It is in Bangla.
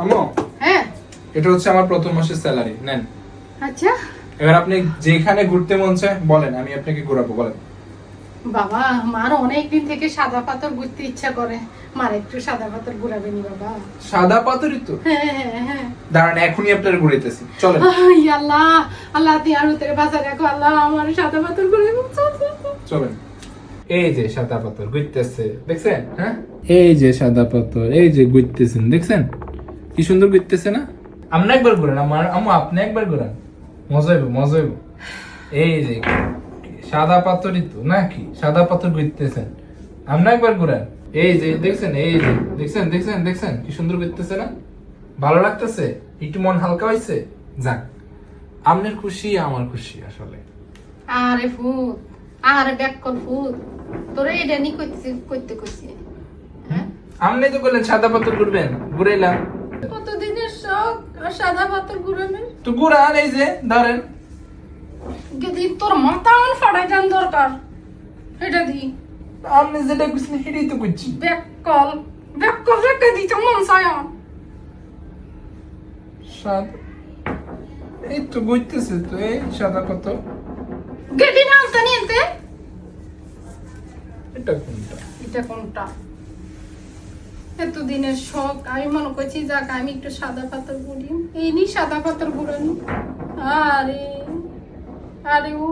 আম্মু? হ্যাঁ। এটা হচ্ছে আমার প্রথম মাসের স্যালারি নেন। আচ্ছা। এবার আপনি যেখানে ঘুরতে মন চায় বলেন আমি আপনাকে ঘোরাবো বলেন। বাবা মার অনেক দিন থেকে সাদা পাথর ঘুরতে ইচ্ছা করে। মার একটু সাদা পাথর ঘুরাবেনি বাবা। সাদা পাথরই তো? হ্যাঁ হ্যাঁ হ্যাঁ দাঁড়ান এখনই আপনার ঘুরাইতেছি চলেন। আই আল্লাহ আল্লাহ রাখো আল্লাহ আমার সাদা পাথর। চলেন। এই যে সাদা পাথর ঘুরতেছে দেখছেন হ্যাঁ? এই যে সাদা পাথর এই যে ঘুরতেছেন দেখছেন? কি সুন্দর ঘুরতেছে না? আপনি একবার ঘুরেন আমার আম্মু আপনি একবার ঘুরেন। মজা হইব মজা হইব। এই যে সাদা পাথরই তো নাকি? সাদা পাথর ঘুরতেছেন। আপনি একবার ঘুরেন। এই যে দেখছেন এই যে দেখছেন দেখছেন দেখছেন কি সুন্দর ঘুরতেছে না? ভালো লাগতেছে? একটু মন হালকা হয়েছে যাক আপনার খুশি আমার খুশি আসলে। আরে ফুট আরে ব্যাককল ফুট তোরে এটা নি করতে করতে করছি হ্যাঁ? আপনি তো বললেন সাদা পাথর ঘুরবেন ঘুরাইলাম। কতদিনের শখ? সাদা পাথর ঘুরাবেন তো ঘুরান এই যে ধরেন। যদি তোর মাথা আমার ফাটাই দেন দরকার। এটা দি আপনি যেটা বুঝলেন সেটাই তো করছি। ব্যাককল ব্যাককল রেখে দিতে মন চায় আমার। সাদা এই তো ঘুরতেছে তো এই সাদা পাথর গেটি না আনতে নিতে এটা কোনটা? এটা কোনটা? এতদিনের শখ, আমি মনে করছি, যাক, আমি একটু সাদা পাথর ঘুরি এই নি সাদা পাথর ঘুরানি। আরে আরে, ও।